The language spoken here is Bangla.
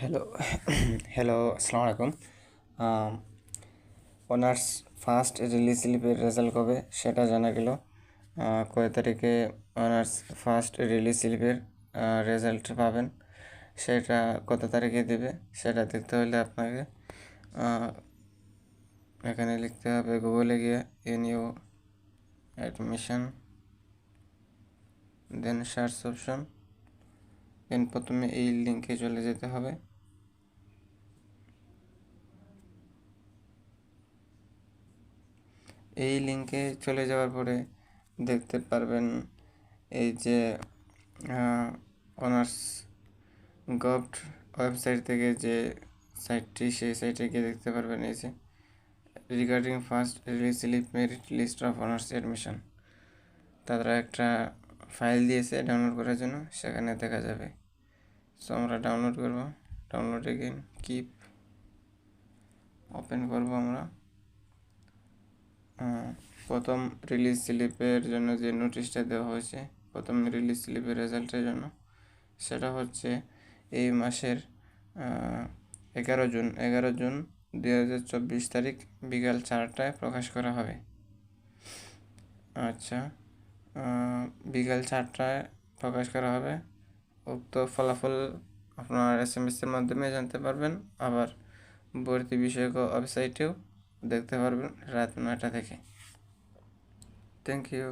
হ্যালো হ্যালো আসসালামু আলাইকুম অনার্স ফার্স্ট রিলিজ স্লিপের রেজাল্ট কবে সেটা জানা গেল। কয় তারিখে অনার্স ফার্স্ট রিলিজ স্লিপের রেজাল্ট পাবেন সেটা কত তারিখে দেবে সেটা দেখতে হলে আপনাকে এখানে লিখতে হবে গুগলে গিয়ে U admission then search option then প্রথমে এই লিঙ্কে চলে যেতে হবে। এই লিঙ্কে চলে যাওয়ার পরে দেখতে পারবেন এই যে অনার্স গভ ওয়েবসাইট থেকে যে সাইটটি সেই সাইটে গিয়ে দেখতে পারবেন এই যে regarding first release slip merit list of honours admission তারা একটা ফাইল দিয়েছে ডাউনলোড করার জন্য, সেখানে দেখা যাবে। সো আমরা ডাউনলোড করব। ডাউনলোড এগেন কিপ ওপেন করব আমরা। প্রথম রিলিজ স্লিপের জন্য যে নোটিশটা দেওয়া হয়েছে, প্রথম রিলিজ স্লিপের রেজাল্টের জন্য, সেটা হচ্ছে এই মাসের এগারো জুন এগারো জুন দুই হাজার চব্বিশ তারিখ বিকাল চারটায় প্রকাশ করা হবে। আচ্ছা বিকাল চারটায় প্রকাশ করা হবে। উক্ত ফলাফল আপনার এস এম এসের মাধ্যমে জানতে পারবেন। আবার ভর্তি বিষয়ক ওয়েবসাইটেও দেখতে পারবেন রাত নয়টা থেকে থ্যাংক ইউ